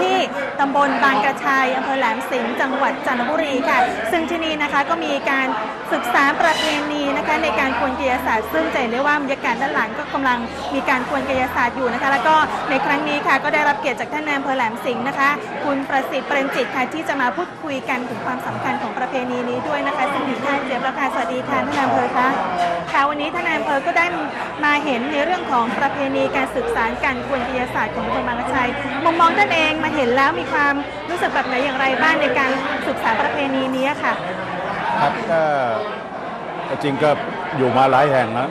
ที่ ตำบลบางกระชายอำเภอแหลมสิงห์จังหวัดจันทบุรีค่ะ ซึ่งที่นี่นะคะก็มีการศึกษาประเพณีนะคะในการกวนกายศาสตร์ ซึ่งจะเห็นได้ว่าบรรยากาศด้านหลังก็กำลังมีการกวนกายศาสตร์อยู่นะคะ แล้วก็ในครั้งนี้ค่ะก็ได้รับเกียรติจากท่านนายอำเภอแหลมสิงห์นะคะ คุณประสิทธิ์เปรมจิตค่ะที่จะมาพูดคุยกันถึงความสำคัญของประเพณีนี้ด้วยนะคะซึ่งอยู่ท่านเจี๊ยบราคาสวัสดีค่ะท่านนายอำเภอคะค่ะวันนี้ท่านนายอำเภอก็ได้มาเห็นในเรื่องของประเพณีการศึกษาการกวนกายศาสตร์ของตำบลบางกระชัยมุมมองท่านเองมาเห็นแล้วมีความรู้สึกแบบไหนอย่างไรบ้างในการศึกษาประเพณีนี้ค่ะ ครับก็จริงก็อยู่มาหลายแห่งนะ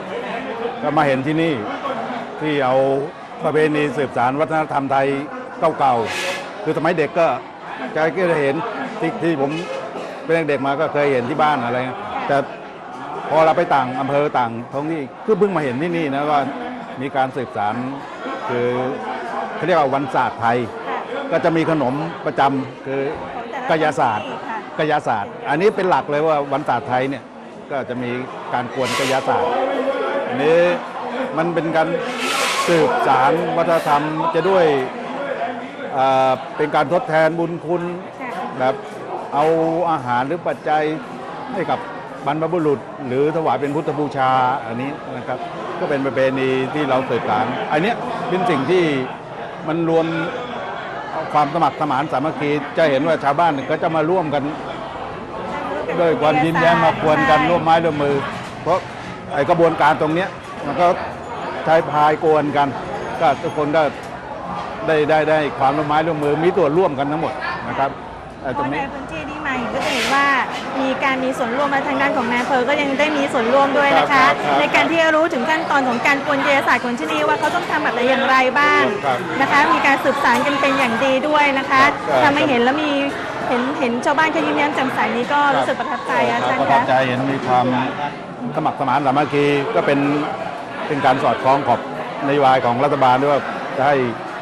ก็มาเห็นที่นี่ที่เอาประเพณีสืบสารวัฒนธรรมไทยเก่าๆคือสมัยเด็กก็จะก็จะเห็นที่ที่ผมเป็นเด็กมาก็เคยเห็นที่บ้านอะไร แต่พอเราไปต่างอำเภอต่างท้องที่คือเพิ่งมาเห็นที่นี่นะว่ามีการสืบสารคือเขาเรียกว่าวันศาสตร์ไทย ก็จะมีขนมประจำคือกายศาสตร์ ค่ะกายศาสตร์ อันนี้เป็นหลักเลยว่าวันศาสตร์ไทยเนี่ยก็จะมีการกวนกายศาสตร์ อันนี้มันเป็นการสืบสารวัฒนธรรมจะด้วยเอ่อเป็นการทดแทนบุญคุณ ค่ะแบบเอาอาหารหรือปัจจัยให้กับบรรพบุรุษ หรือถวายเป็นพุทธบูชาอันนี้นะครับ ก็เป็นประเพณีที่เราสืบสานอันเนี้ยเป็นสิ่งที่มันรวม ความสมัครสมานสามัคคีจะเห็นว่าชาวบ้านก็จะมาร่วมกัน ด้วยความยิ้มแย้มมาควรกันร่วมไม้ร่วมมือ เพราะไอกระบวนการตรงเนี้ยมันก็ใช้พายโกนกัน ก็ทุกคนก็ได้ได้ได้ความร่วมไม้ร่วมมือมีตัวร่วมกันทั้งหมดนะครับ เพตรงราะในนี้ พื้นที่ที่มาเห็นก็จะเห็นว่ามีการมีส่วนร่วมมาทางด้านของนายอำเภอก็ยังได้มีส่วนร่วมด้วยนะครัคะ บครับในการที่จะรู้ถึงขั้นตอนของการกวนกายศาสตร์ของที่นี่ว่าเขาต้องทำแบบไหนอย่างไรบ้างครับนะคะ มีการสืบสานกันเป็นอย่างดีด้วยนะคะครับ ทำให้เห็นแล้วมีเห็นเห็นชาวบ้านเขายิ้มแย้มแจ่มใสนี้ก็รู้สึกประทับใจอาจารปย์ระทับคะ ใจเห็นมีความสมัครสมานสามัคคีก็เป็นเป็นการสอดคล้องกับนโยบายของรัฐบาลด้วยว่าจะให้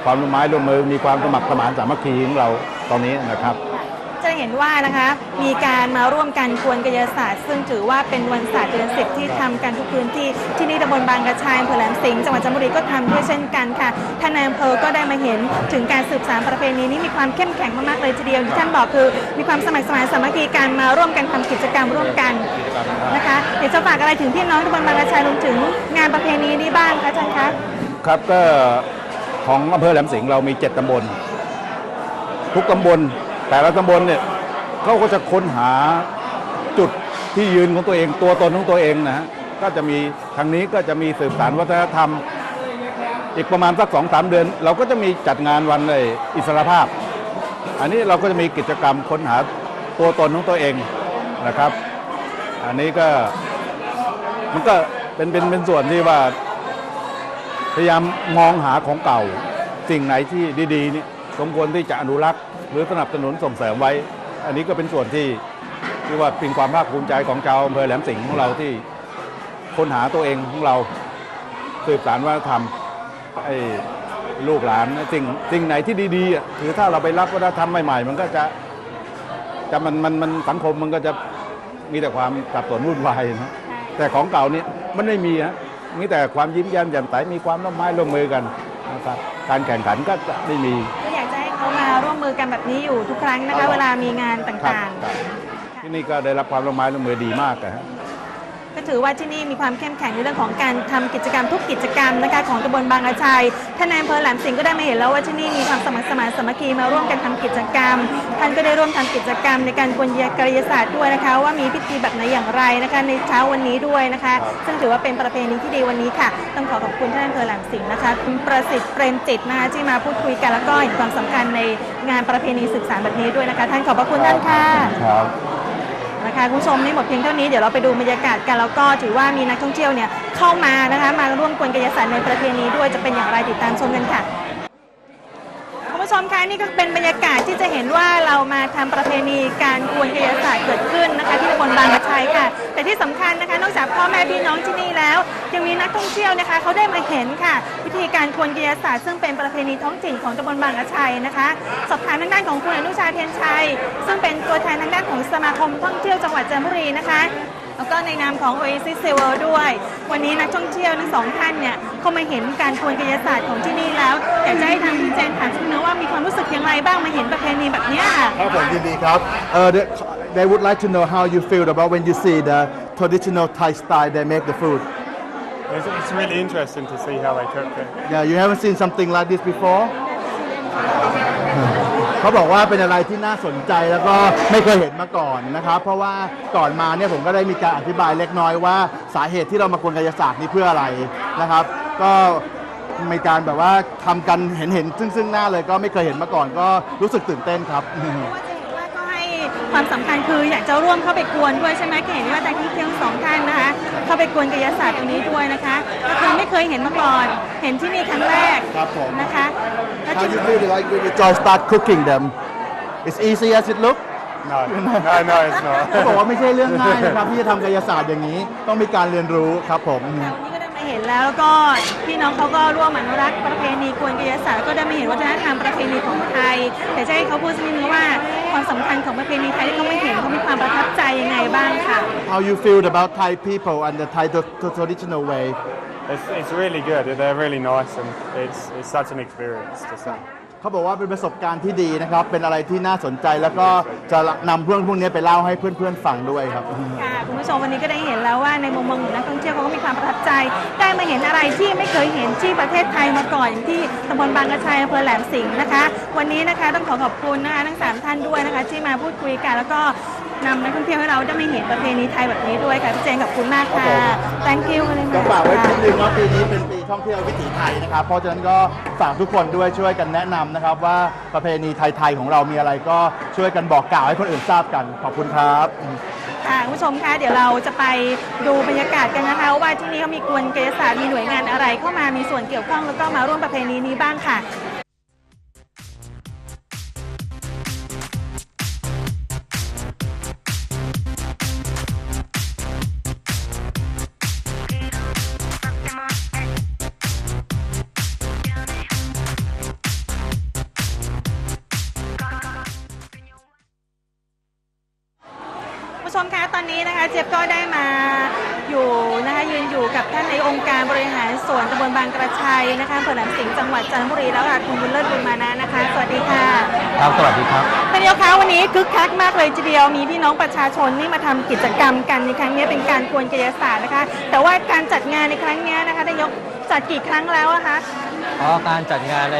ความร่วมไม้ร่วมมือมีความสมัครสมานสามัคคีของเราตอนนี้นะครับจะ เห็นว่านะคะ มีการมาร่วมกันกวนกายศาสตร์ ซึ่งถือว่าเป็นวันศาสตร์เดือนสิบที่ทำกันทุกพื้นที่ที่นี่ตำบลบางกระชายอำเภอแหลมสิงห์จังหวัดจันทบุรีก็ทำด้วยเช่นกันค่ะท่านนายอำเภอก็ได้มาเห็นถึงการสืบสานประเพณีนี้มีความเข้มแข็งมากๆเลยทีเดียวที่ท่านบอกคือมีความสมัครสมานสามัคคีการมาร่วมกันทำกิจกรรมร่วมกันนะคะเดี๋ยวจะฝากอะไรถึงพี่น้องตำบลบางกระชายรวมถึงงานประเพณีนี้บ้างคะอาจารย์คะครับก็ของอำเภอแหลมสิงห์เรามีเจ็ดตำบล ทุกตำบล แต่ละตำบลเนี่ยเขาก็จะค้นหาจุดที่ยืนของตัวเอง ตัวตนของตัวเองนะฮะก็จะมีทางนี้ก็จะมีสืบสารวัฒนธรรม อีกประมาณสักสองสามเดือน เราก็จะมีจัดงานวันเลยอิสรภาพ อันนี้เราก็จะมีกิจกรรมค้นหาตัวตนของตัวเองนะครับ อันนี้ก็มันก็เป็นเป็นเป็นส่วนที่ว่าพยายามมองหาของเก่า สิ่งไหนที่ดีๆนี่สมควรที่จะอนุรักษ์ หรือสนับสนุนส่งเสริมไว้ อันนี้ก็เป็นส่วนที่ที่ว่าเป็นความภาคภูมิใจของชาวอำเภอแหลมสิงห์ของเราที่ค้นหาตัวเองของเราสืบสารวัฒนธรรมไอ้ลูกหลานสิ่งสิ่งไหนที่ดีๆคือถ้าเราไปรับวัฒนธรรมใหม่ๆ มันก็จะจะมันมันมันสังคมมันก็จะมีแต่ความสับสนวุ่นวายนะแต่ของเก่านี่มันไม่มีฮะมีแต่ความยิ้มแย้มแจ่มใสมีความร่วมไม้ร่วมมือกันนะครับการแข่งขันก็จะไม่มี มาร่วมมือกันแบบนี้อยู่ทุกครั้งนะครัคะ บ เวลามีงานตครับ่างครับที่นี่ก็ได้รับความร่วมไม้ร่วมมือดีมากอะฮะๆก็ ถือว่าที่นี่มีความเข้มแข็งในเรื่องของการทำกิจกรรมทุกกิจกรรมนะคะของตำบลบางกระชัยท่านนายอำเภอแหลมสิงห์ก็ได้มาเห็นแล้วว่าที่นี่มีความสมัครสมานสามัคคีมาร่วมกันทำกิจกรรม ท่านก็ได้ร่วมทำกิจกรรมในการกวนกายศาสตร์ด้วยนะคะ ว่ามีพิธีแบบไหนอย่างไรนะคะในเช้าวันนี้ด้วยนะคะ ซึ่งถือว่าเป็นประเพณีที่ดีวันนี้ค่ะ ต้องขอขอบคุณท่านอำเภอแหลมสิงห์นะคะคุณประสิทธิ์เปรมจิตนะคะที่มาพูดคุยกันแล้วก็เห็นความสำคัญในงานประเพณีศึกษาแบบนี้ด้วยนะคะ ท่านขอบพระคุณท่านค่ะครับ นะคะคุณผู้ชมนี่หมดเพียงเท่านี้เดี๋ยวเราไปดูบรรยากาศกันแล้วก็ถือว่ามีนักท่องเที่ยวเนี่ยเข้ามานะคะมาร่วมกวนกายศาสตร์ในประเพณีด้วยจะเป็นอย่างไรติดตามชมกันค่ะ มคะนี่ก็เป็นบรรยากาศที่จะเห็นว่าเรามาทำประเพณีการกวนกายศาสตร์เกิดขึ้นนะคะ ที่ตำบลบางกระชัยค่ะ แต่ที่สำคัญนะคะ นอกจากพ่อแม่พี่น้องที่นี่แล้ว ยังมีนักท่องเที่ยวนะคะเขาได้มาเห็นค่ะ วิธีการกวนกายศาสตร์ซึ่งเป็นประเพณีท้องถิ่นของตำบลบางกระชัยนะคะสอบถามทางด้านของคุณอนุชาเทียนชัย ซึ่งเป็นตัวแทนทางด้านของสมาคมท่องเที่ยวจังหวัดจันทบุรีนะคะ แล้วก็ในนามของ Oasis s e w o r l d ด้วย วันนี้นักท่องเที่ยวทั้งสองท่านเนี่ยเข้ามาเห็นการกวนกายศาสตร์ของที่นี่แล้วอยากจะให้ทางพี่เจนถามสักนิดนึงว่ามีความรู้สึกอย่างไรบ้างมาเห็นประเพณีแบบเนี้ยค่ะครับผมยินดีครับ uh, they, they would like to know how you feel about when you see the traditional Thai style they make the food It's, it's really interesting to see how they cook it. yeah you haven't seen something like this before เขาบอกว่าเป็นอะไรที่น่าสนใจแล้วก็ไม่เคยเห็นมาก่อนนะครับ เพราะว่าก่อนมาเนี่ยผมก็ได้มีการอธิบายเล็กน้อยว่าสาเหตุที่เรามากวนกายศาสตร์นี้เพื่ออะไรนะครับ ก็มีการแบบว่าทำกันเห็นเห็นซึ่งซึ่งหน้าเลยก็ไม่เคยเห็นมาก่อนก็รู้สึกตื่นเต้นครับ ความสำคัญคืออยากจะร่วมเข้าไปกวนด้วยใช่ไหมเห็นว่าแต่ที่เที่ยวสองท่านนะคะเข้าไปกวนกายศาสตร์ตรงนี้ด้วยนะคะก็คือไม่เคยเห็นมาก่อนเห็นที่นี่ครั้งแรกครับผมนะคะแล้ว How จะ you feel like when you just start cooking them It's easy as it look No, no, no, it's เขาบอก not. ว่าไม่ใช่เรื่องง่ายนะครับที่จะทำกายศาสตร์อย่างนี้ ต้องมีการเรียนรู้ครับผมวันนี้ก็ได้มา เห็นแล้วแล้วก็พี่น้องเขาก็ร่วมอนุรักษ์ประเพณีกวนกายศาสตร์ก็ได้มาเห็นวัฒนธรรมประเพณีของไทย แต่จะให้เขาพูดสักนิดนึงว่าความสำคัญของประเพณีไทยที่เขาไม่เห็นเขามีความประทับใจยังไงบ้างค่ะ How you feel about Thai people and the Thai t- t- traditional way It's, it's really good. They're really nice, and it's it's such an experience to see. เขาบอกว่าเป็นประสบการณ์ที่ดีนะครับ เป็นอะไรที่น่าสนใจแล้วก็จะนำเรื่องพวกนี้ไปเล่าให้เพื่อนๆฟังด้วยครับ ค่ะคุณผู้ชมวันนี้ก็ได้เห็นแล้วว่าในมุมมองของนักท่องเที่ยวเขาก็มีความประทับใจ ได้มาเห็นอะไรที่ไม่เคยเห็นที่ประเทศไทยมาก่อนอย่างที่ตำบลบางกระชัยอำเภอแหลมสิงห์นะคะ วันนี้นะคะต้องขอขอบคุณนะคะทั้งสามท่านด้วยนะคะที่มาพูดคุยกันแล้วก็ นำนักท่องเที่ยวให้เราได้มาเห็นประเพณีไทยแบบนี้ด้วยค่ะพี่เจนขอบคุณมากค่ะ thank you เลยก็นะฝากไว้นิดนึงว่าปีนี้เป็นปีท่องเที่ยววิถีไทยนะครับ เพราะฉะนั้นก็ฝากทุกคนด้วยช่วยกันแนะนำนะครับ ว่าประเพณีไทยๆของเรามีอะไรก็ช่วยกันบอกกล่าวให้คนอื่นทราบกัน ขอบคุณครับ ค่ะคุณผู้ชมคะเดี๋ยวเราจะไปดูบรรยากาศกันนะคะ ว่าที่นี่เขามีกวนกายศาสตร์มีหน่วยงานอะไรเข้ามามีส่วนเกี่ยวข้องแล้วก็มาร่วมประเพณีนี้บ้างค่ะ อนนี้นะคะเจี๊ยบก็ได้มาอยู่นะคะยืนอยู่กับท่านในองค์การบริหารส่วนตำบลบางกระชัยนะคะอำเภอแหลมสิงห์จังหวัดจันทบุรีแล้วค่ะคุณบุญเลิศบุญมานะนะคะ สวัสดีค่ะครับสวัสดีครับท่านนายกคะวันนี้คึกคักมากเลยทีเดียวมีพี่น้องประชาชนนี่มาทำกิจกรรมกันในครั้งนี้เป็นการกวนกายศาสตร์นะคะ แต่ว่าการจัดงานในครั้งนี้นะคะนายกจัดกี่ครั้งแล้วอะคะเพราะการจัดงานใน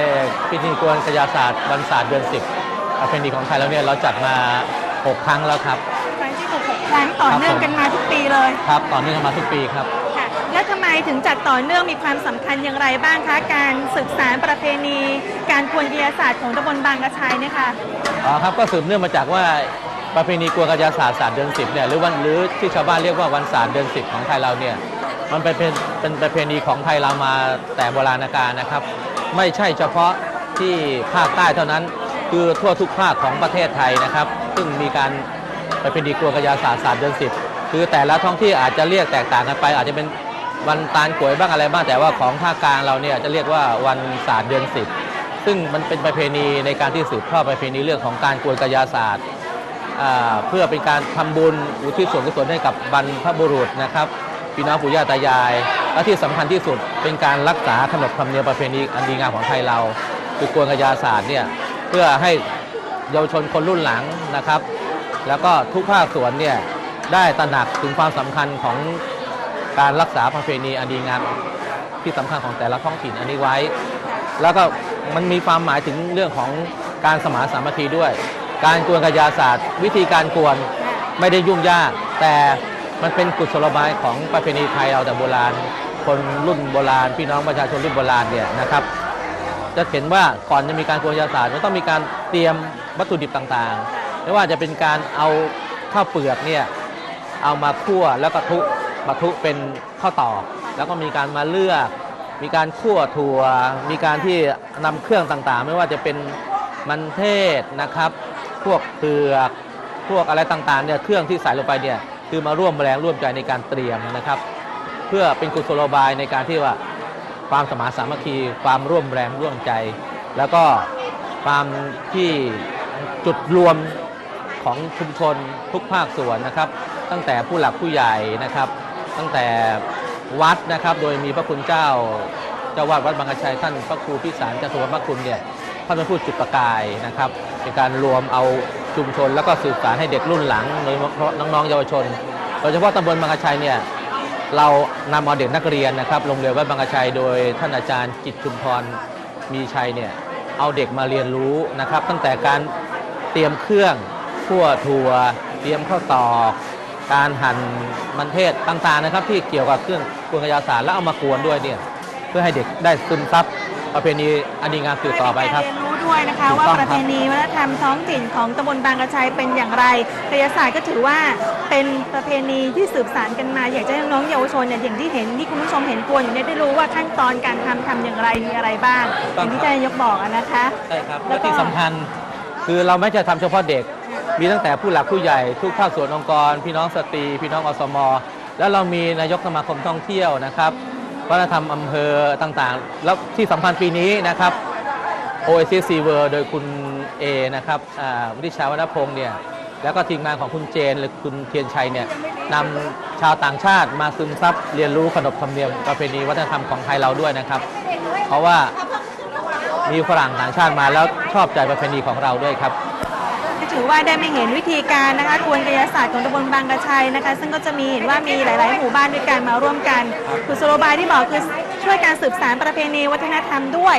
พิธีกวนกายศาสตร์วันศาสตร์เดือน10ประเพณีของไทยแล้วเนี่ยเราจัดมา 6 ครั้งแล้วครับ ครั้งที่หกหกครั้งต่อเนื่องกันมาทุกปีเลยครับต่อเนื่องมาทุกปีครับค่ะแล้วทำไมถึงจัดต่อเนื่องมีความสำคัญอย่างไรบ้างคะ การศึกษาประเพณี การกวนวิทยาศาสตร์ของตำบลบางกระชัยเนี่ยค่ะอ๋อครับก็สืบเนื่องมาจากว่าประเพณีกวนกายศาสตร์ศาสตร์เดือน10เนี่ยหรือวันหรือที่ชาวบ้านเรียกว่าวันศาสตร์เดือน10ของไทยเราเนี่ยมันเป็นเป็นเป็นประเพณีของไทยเรามาแต่โบราณกาลนะครับ ไม่ใช่เฉพาะที่ภาคใต้เท่านั้น คือทั่วทุกภาคของประเทศไทยนะครับ ซึ่งมีการ ประเพณีกวนกายศาสตร์ศาสตร์เดือน10คือแต่ละท้องที่อาจจะเรียกแตกต่างกันไป อาจจะเป็นวันตาลกวยบ้างอะไรบ้างแต่ว่าของภาคกลางเราเนี่ยจะเรียกว่าวันศาสตร์เดือน10ซึ่งมันเป็นประเพณีในการที่สืบทอดประเพณีเรื่องของการกวนกายศาสตร์เพื่อเป็นการทำบุญอุทิศส่วนกุศลให้กับบรรพบุรุษนะครับพี่น้องปู่ย่าตายาย และที่สำคัญที่สุดเป็นการรักษาขนบธรรมเนียมประเพณีอันดีงามของไทยเราคือกวนกายาศาสตร์เนี่ยเพื่อให้เยาวชนคนรุ่นหลังนะครับ แล้วก็ทุกภาคส่วนเนี่ยได้ตระหนักถึงความสำคัญของการรักษาประเพณีอันดีงามที่สำคัญของแต่ละท้องถิ่นอันนี้ไว้ แล้วก็มันมีความหมายถึงเรื่องของการสมานสามัคคีด้วย การกวนกายาศาสตร์ วิธีการกวนไม่ได้ยุ่งยาก แต่มันเป็นกุศโลบายของประเพณีไทยเราแต่โบราณ คนรุ่นโบราณ พี่น้องประชาชนรุ่นโบราณเนี่ยนะครับ จะเห็นว่าก่อนจะมีการกวนกายาศาสตร์มันต้องมีการเตรียมวัตถุดิบต่างๆ ไม่ว่าจะเป็นการเอาข้าวเปลือกเนี่ยเอามาคั่วแล้วก็ทุบรรทุเป็นข้าวตอก แล้วก็มีการมาเลือก มีการคั่วถั่ว มีการที่นำเครื่องต่างๆ ไม่ว่าจะเป็นมันเทศนะครับ พวกเปลือกพวกอะไรต่างๆเนี่ยเครื่องที่ใส่ลงไปเนี่ยคือมาร่วมแรงร่วมใจในการเตรียมนะครับ เพื่อเป็นกุศโลบายในการที่ว่าความสมาสามัคคีความร่วมแรงร่วมใจ แล้วก็ความที่จุดรวม ของชุมชนทุกภาคส่วนนะครับ ตั้งแต่ผู้หลักผู้ใหญ่นะครับ ตั้งแต่วัดนะครับ โดยมีพระคุณเจ้าเจ้าวาดวัดบางกระชัยท่านพระครูพิสารจตุรพระคุณเนี่ยท่านเป็นผู้จุดประกายนะครับเป็นการรวมเอาชุมชนแล้วก็สืบสารให้เด็กรุ่นหลังโดยเฉพาะน้องๆเยาวชนโดยเฉพาะตำบลบางกระชัยเนี่ยเรานำเอาเด็กนักเรียนนะครับโรงเรียนวัดบางกระชัย โดยท่านอาจารย์จิตชุมพรมีชัยเนี่ยเอาเด็กมาเรียนรู้นะครับ ตั้งแต่การเตรียมเครื่อง คั่วถั่วเตรียมข้าวตอกการหั่นมันเทศต่างๆนะครับ ที่เกี่ยวกับเครื่องกวนกระยาศาสตร์แล้วเอามากวนด้วยเนี่ยเพื่อให้เด็กได้ซึมซับประเพณีอันดีงามสืบต่อไปครับเรียนรู้ด้วยนะคะถูกว่าต้องประเพณีวัฒนธรรมท้องถิ่นของตำบลบางกระชัยเป็นอย่างไรกายศาสตร์ก็ถือว่าเป็นประเพณีที่สืบสานกันมา อยากจะให้น้องๆเยาวชนเนี่ยอย่างที่เห็นที่คุณผู้ชมเห็นกวนอยู่เนี่ยได้รู้ว่าขั้นตอนการทำทำอย่างไรมีอะไรบ้างอย่างที่ท่านนายกบอกอะนะคะใช่ครับแล้และวก็ที่สำคัญคือเราไม่จะทำเฉพาะเด็ก มีตั้งแต่ผู้หลักผู้ใหญ่ทุกภาคส่วนองค์กร พี่น้องสตรี พี่น้องอสมอแล้วเรามีนายกสมาคมท่องเที่ยวนะครับวัฒนธรรมอำเภอต่างๆ แล้วที่สำคัญปีนี้นะครับ Oasis Sea World โดยคุณเอนะครับอ่าวุฒิชาวนพงศ์เนี่ยแล้วก็ทีมงานของคุณเจน หรือคุณเทียนชัยเนี่ยนำชาวต่างชาติมาซึมซับเรียนรู้ขนบธรรมเนียมประเพณีวัฒนธรรมของไทยเราด้วยนะครับ เพราะว่ามีฝรั่งต่างชาติมาแล้วชอบใจประเพณีของเราด้วยครับ ถือว่าได้มาเห็นวิธีการนะคะกวนกายศาสตร์ของตำบลบางกระชัยนะคะ ซึ่งก็จะมีเห็นว่ามีหลาย ๆ หมู่บ้านด้วยกันมาร่วมกันกุศโลบายที่บอกคือช่วยการสืบสานประเพณีวัฒนธรรมด้วย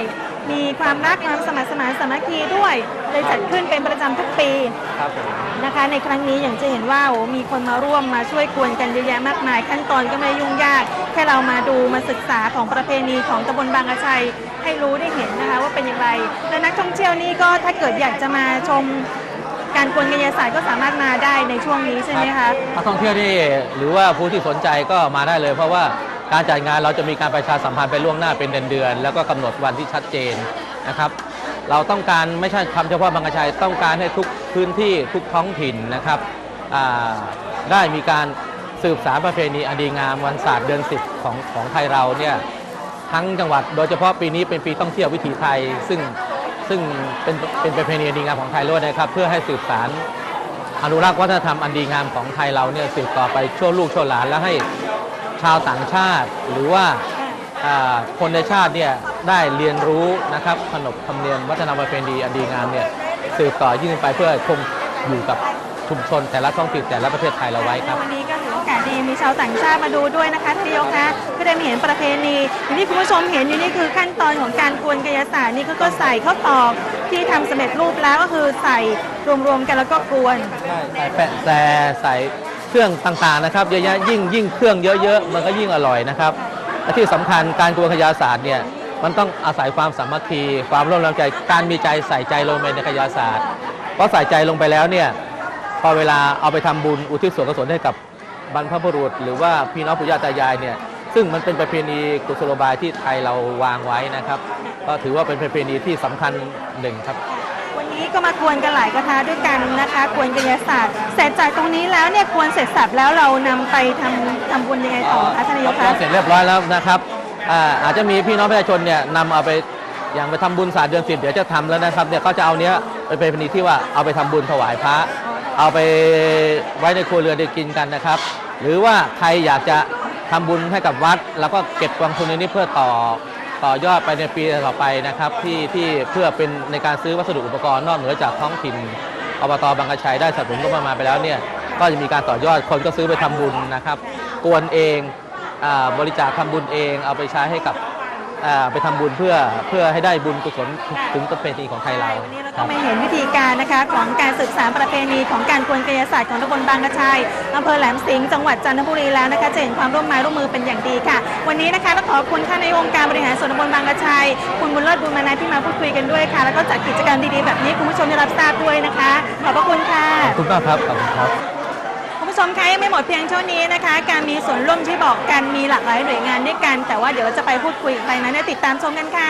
มีความรักความสมัครสมานสามัคคีด้วยเลยจัดขึ้นเป็นประจำทุกปีครับผมนะคะ ในครั้งนี้อย่างจะเห็นว่าโอ้มีคนมาร่วมมาช่วยกวนกันเยอะแยะมากมาย ขั้นตอนก็ไม่ได้ยุ่งยากแค่เรามาดูมาศึกษาของประเพณีของตำบลบางกระชัยให้รู้ได้เห็นนะคะว่าเป็นอย่างไร และนักท่องเที่ยวนี่ก็ถ้าเกิดอยากจะมาชม การกวนกายศาสตร์ก็สามารถมาได้ในช่วงนี้ใช่ไหมคะ นักท่องเที่ยวที่หรือว่าผู้ที่สนใจก็มาได้เลย เพราะว่าการจัดงานเราจะมีการประชาสัมพันธ์ไปล่วงหน้าเป็นเดือนๆแล้วก็กำหนดวันที่ชัดเจนนะครับ เราต้องการไม่ใช่ทำเฉพาะบางกระชัยต้องการให้ทุกพื้นที่ทุกท้องถิ่นนะครับอ่าได้มีการสืบสารประเพณีอันดีงามวันศาสตร์เดือนสิบของของไทยเราเนี่ยทั้งจังหวัดโดยเฉพาะปีนี้เป็นปีท่องเที่ยววิถีไทย ซึ่ง ซึ่งเป็นเป็นประเพณีอันดีงามของไทยด้วยนะครับ เพื่อให้สืบสารอนุรักษ์วัฒนธรรมอันดีงามของไทยเราเนี่ยสืบต่อไปชั่วลูกชั่วหลานและให้ชาวต่างชาติ หรือว่าอ่าคนในชาติเนี่ยได้เรียนรู้นะครับขนบธรรมเนียมวัฒนธรรมประเพณีอันดีงามเนี่ยสืบต่อยิ่งไปเพื่อคงอยู่กับชุมชนแต่ละท้องถิ่นแต่ละประเทศไทยเราไว้ครับ ดีมีชาวต่างชาติมาดูด้วยนะคะท่านนายกคะก็ได้มาเห็นประเพณีอย่างที่คุณผู้ชมเห็นอยู่นี่คือขั้นตอนของการกวนกายศาสตร์นี่ก็ใส่ข้าวตอกที่ทำสำเร็จรูปแล้วก็คือใส่รวมๆกันแล้วก็กวนใช่ใส่แปะแต่ใส่เครื่องต่างๆนะครับเยอะแยะยิ่งยิ่งเครื่องเยอะๆมันก็ยิ่งอร่อยนะครับและที่สำคัญการกวนขยศาสตร์เนี่ยมันต้องอาศัยความสามัคคี ความร่วมแรงใจการมีใจใส่ใจลงไปในขยศาสตร์เพราะใส่ใจลงไปแล้วเนี่ยพอเวลาเอาไปทำบุญอุทิศส่วนกุศลให้กับ บรรพบุรุษ หรือว่าพี่น้องปู่ย่าตายายเนี่ยซึ่งมันเป็นประเพณีกุศโลบายที่ไทยเราวางไว้นะครับ ก็ถือว่าเป็นประเพณีที่สำคัญหนึ่งครับ วันนี้ก็มากวนกันหลายกระทะด้วยกันนะคะกวนกายศาสตร์เสร็จจากตรงนี้แล้วเนี่ยกวนเสร็จสับแล้วเรานำไปทำทำบุญยังไงต่อคะท่านนายกครัคะบเสร็จเรียบร้อยแล้วนะครับอ่าอาจจะมีพี่น้องประชาชนเนี่ยนำเอาไปอย่างไปทำบุญศาสตร์เดือนสิบเดี๋ยวจะทำแล้วนะครับเนี่ยก็จะเอาเนี้ยไปเป็นพิธีที่ว่าเอาไปทำบุญถวายพระ เอาไปไว้ในครัวเรือนได้กินกันนะครับ หรือว่าใครอยากจะทำบุญให้กับวัด แล้วก็เก็บกองทุนในนี้เพื่อต่อต่อยอดไปในปีต่อไปนะครับที่ที่เพื่อเป็นในการซื้อวัสดุอุปกรณ์นอกเหนือจากท้องถิ่นอบตบางกระชัยได้สนับสนุนก็ประมาณไปแล้วเนี่ยก็จะมีการต่อยอดคนก็ซื้อไปทำบุญนะครับ กวนเองอบริจาคทำบุญเอง เอาไปใช้ให้กับ อ่าไปทำบุญเพื่อเพื่อให้ได้บุญกุศลถึงประเพณีของไทยเราวันนี้เราคก็รับ ไม่เห็นวิธีการนะคะของการศึกษานประเพณีของการกวนกายศาสตร์ของตำบลบางกระชัยอำเภอแหลมสิงห์จังหวัดจันทบุรีแล้วนะคะจะเห็นความร่วมไม้ร่วมมือเป็นอย่างดีค่ะ วันนี้นะคะต้องขอบคุณท่านในายกองค์การบริหารส่วนตำบลบางกระชัยคุณบุญเลิศบุญมานะที่มาพูดคุยกันด้วยค่ะ แล้วก็จัดกิจกรรมดีๆแบบนี้คุณผู้ชมได้รับทราบด้วยนะคะ ขอบพระคุณค่ะ ขอบคุณมากครับ ขอบคุณครับคุณผู้ ชมคะยังไม่หมดเพียงเท่านี้นะคะ การมีส่วนร่วมที่บอกกันมีหลากหลายหน่วยงานด้วยกัน แต่ว่าเดี๋ยวเราจะไปพูดคุยอีกไปนั้นติดตามชมกันค่ะ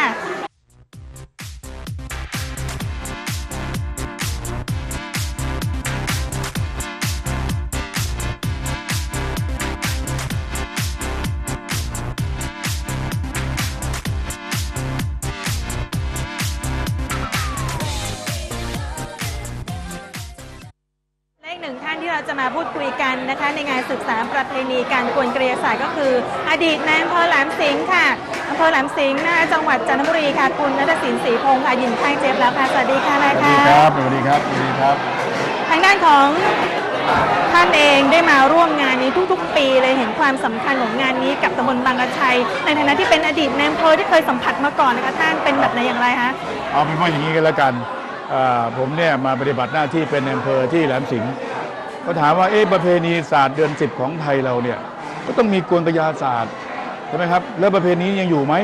มาพูดคุยกันนะคะ ในงานสืบสานประเพณีการกวนกระยาศาสตร์ก็คือ อดีตนายอำเภอแหลมสิงห์ค่ะอำเภอแหลมสิงห์นะคะจังหวัดจันทบุรีค่ะคุณนัทศินศรีพงศ์ค่ะยินข้างเจฟแล้วค่ะสวัสดีค่ะนายสวัสค่ะดีครับสวัสดีครับสวัสดีครับ ทางด้านของท่านเองได้มาร่วมงานนี้ทุกๆ ปีเลยเห็นความสำคัญของงานนี้กับตำบลบางกระชัย ในฐานะที่เป็นอดีตนายอำเภอที่เคยสัมผัสมาก่อนนะคะท่านเป็นแบบไหนอย่างไรคะเอาเป็นว่าอย่างนี้กันแล้วกันอ่าผมเนี่ยมาปฏิบัติหน้าที่เป็นในอำเภอที่แหลมสิงห์ ก็ถามว่าเอ๊ะประเพณีศาสตร์เดือนสิบของไทยเราเนี่ย ก็ต้องมีกวนกยาศาสตร์ใช่ไหมครับ แล้วประเพณียังอยู่ไหม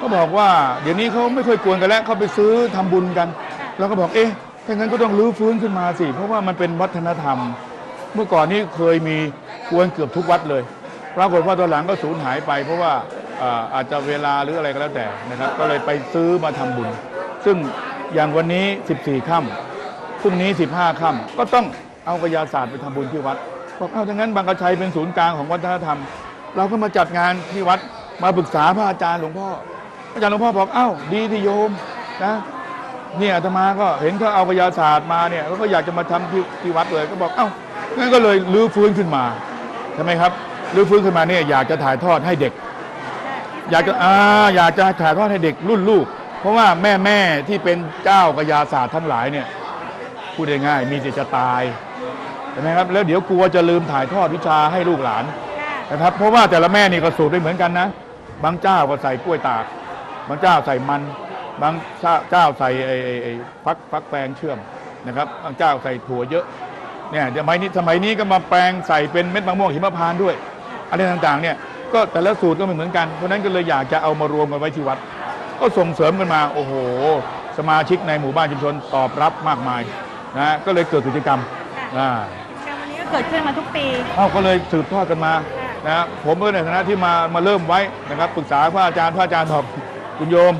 ก็บอกว่าเดี๋ยวนี้เขาไม่ค่อยกวนกันแล้วเขาไปซื้อทำบุญกันเราก็บอกเอ๊ะถ้างั้นก็ต้องรื้อฟื้นขึ้นมาสิ เพราะว่ามันเป็นวัฒนธรรม เมื่อก่อนนี้เคยมีกวนเกือบทุกวัดเลยปรากฏว่าตอนหลังก็สูญหายไป เพราะว่าอาอาจจะเวลาหรืออะไรก็แล้วแต่นะครับ ก็เลยไปซื้อมาทำบุญ ซึ่งอย่างวันนี้ 14 ค่ำพรุ่งนี้ 15 ค่ำก็ต้อง เอากระยาศาสตร์ไปทำบุญที่วัดบอกเอ้าถ้างั้นบางกระชัยเป็นศูนย์กลางของวัฒนธรรม เราก็มาจัดงานที่วัดมาปรึกษาพระอาจารย์หลวงพ่อพระอาจารย์หลวงพ่อบอกเอ้าดีที่โยมนะเนี่ยอาตมาก็เห็นเขาเอากระยาศาสตร์มาเนี่ยเขาก็อยากจะมาทำที่ที่วัดเลยก็บอกเอ้างั้นก็เลยรื้อฟื้นขึ้นมาใช่ไหมครับรื้อฟื้นขึ้นมาเนี่ยอยากจะถ่ายทอดให้เด็ก อยากจะอ่าอยากจะถ่ายทอดให้เด็กรุ่นลูก เพราะว่าแม่แม่ที่เป็นเจ้ากระยาศาสตร์ทั้งหลายเนี่ยพูดง่ายๆมีสิทธิ์จะตาย ช่ไหมครับแล้วเดี๋ยวกลัวจะลืมถ่ายทอดวิชาให้ลูกหลานนะครับ เพราะว่าแต่ละแม่นี่ก็สูตรไม่เหมือนกันนะ บางเจ้าก็ใส่กล้วยตาก บางเจ้าใส่มัน บางเจ้าใส่ไอ้ไอ้ไอ้ฟักฟักแปลงเชื่อมนะครับ บางเจ้าใส่ถั่วเยอะเนี่ยสมัยนี้สมัยนี้ก็มาแปลงใส่เป็นเม็ดมะม่วงหิมพานต์ด้วยอะไรต่างๆเนี่ยก็แต่ละสูตรก็ไม่เหมือนกันเพราะฉะนั้นก็เลยอยากจะเอามารวมกันไว้ที่วัด ก็ส่งเสริมกันมาโอ้โห สมาชิกในหมู่บ้านชุมชนตอบรับมากมายนะก็เลยเกิดกิจกรรม อ่าการวันนี้ก็ เกิดขึ้นมาทุกปี เอ้าก็เลยสืบทอดกันมานะผมก็ในฐานะที่มามาเริ่มไว้นะครับปรึกษาพระอาจารย์พระอาจารย์บอกคุณโยม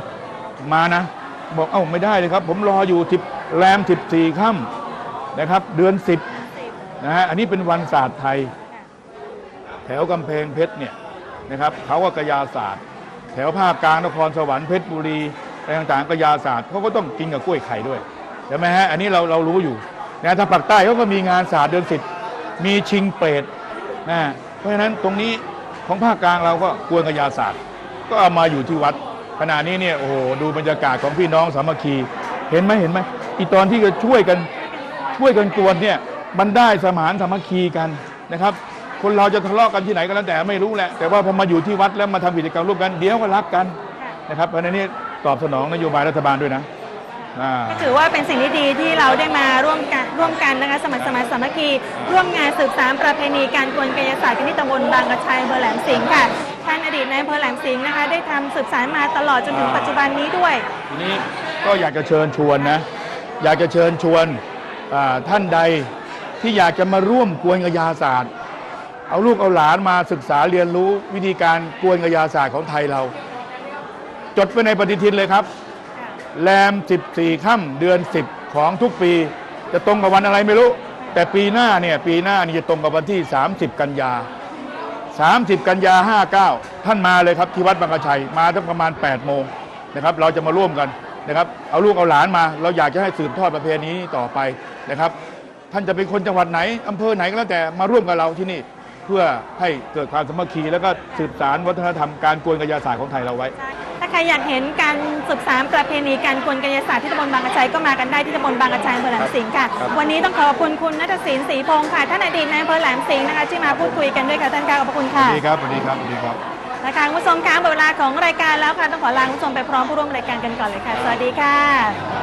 มานะ บอกเอ้าไม่ได้เลยครับ ผมรออยู่ทิบแรมสิบสี่ค่ำนะครับ เดือนสิบนะฮะอันนี้เป็นวันศาสตร์ไทย แถวกำแพงเพชรเนี่ยนะครับเขาก็กระยาศาสตร์ แถวภาคกลางนครสวรรค์เพชรบุรีอะไรต่างๆกระยาศาสตร์เขาก็ต้องกินกับกล้วยไข่ด้วยใช่ไหมฮะอันนี้เราเรารู้อยู่นะถ้าภาคใต้เขาก็มีงานศาสตร์เดือนสิบ มีชิงเปรตนะเพราะฉะนั้นตรงนี้ของภาคกลางเราก็กวนกระยาศาสตร์ ก็เอามาอยู่ที่วัด ขณะนี้เนี่ยโอ้โหดูบรรยากาศของพี่น้องสามัคคีเห็นไหมเห็นไหมอีตอนที่จะช่วยกันช่วยกันกวนเนี่ยมันได้สมานสามัคคีกันนะครับ คนเราจะทะเลาะกันที่ไหนก็แล้วแต่ไม่รู้แหละแต่ว่าพอมาอยู่ที่วัดแล้วมาทำกิจกรรมร่วมกันเดี๋ยวก็รักกันนะครับเพราะฉะนั้นนี่ตอบสนองนโยบายรัฐบาลด้วยนะ ก็ถือว่าเป็นสิ่งที่ดีที่เราได้มาร่วมกันร่วมกันนะคะสมัครสมานสามัคคีร่วมงานสืบสานประเพณีการกวนกายศาสตร์กันที่ตำบลบางกระชัยอำเภอแหลมสิงห์ค่ะท่านอดีตนายอำเภอแหลมสิงห์นะคะ ได้ทำสืบสานมาตลอดจนถึงปัจจุบันนี้ด้วยทีนี้ก็อยากจะเชิญชวนนะอยากจะเชิญชวนอ่าท่านใดที่อยากจะมาร่วมกวนกยาศาสตร์ เอาลูกเอาหลานมาศึกษาเรียนรู้วิธีการกวนกยาศาสตร์ของไทยเรา จดไว้ในปฏิทินเลยครับ แรม 14ค่ำเดือน 10 ของทุกปี จะตรงกับวันอะไรไม่รู้ แต่ปีหน้าเนี่ยปีหน้านี่จะตรงกับวันที่ 30 กันยา 30 กันยา 59 ท่านมาเลยครับที่วัดบางกระชัยมาตั้งประมาณ 8 โมงนะครับ เราจะมาร่วมกันนะครับ เอาลูกเอาหลานมา เราอยากจะให้สืบทอดประเพณีนี้ต่อไปนะครับ ท่านจะเป็นคนจังหวัดไหนอำเภอไหนก็แล้วแต่มาร่วมกับเราที่นี่เพื่อให้เกิดความสามัคคี แล้วก็สืบสารวัฒนธรรมการกวนกระยาศาสตร์ของไทยเราไว้ ใครอยากเห็นการสืบสานประเพณีการกวนกายศาสตร์ที่ตำบลบางกระชัยก็มากันได้ที่ตำบลบางกระชัยอำเภอแหลมสิงห์ค่ะ ครับ วันนี้ต้องขอบคุณคุณนัทศิลป์ศรีพงศ์ค่ะท่านอดีตนายอำเภอแหลมสิงห์นะคะที่มาพูดคุยกันด้วยค่ะท่านค่ะขอบพระคุณสค่ะ วัสดีครับสวัสดีครับสวัสดีครับ นะคะคุณผู้ชมคะหมดเวลาของรายการแล้วค่ะ ต้องขอลาคุณผู้ชมไปพร้อมผู้ร่วมรายการกันก่อนเลยค่ะ สวัสดีค่ะ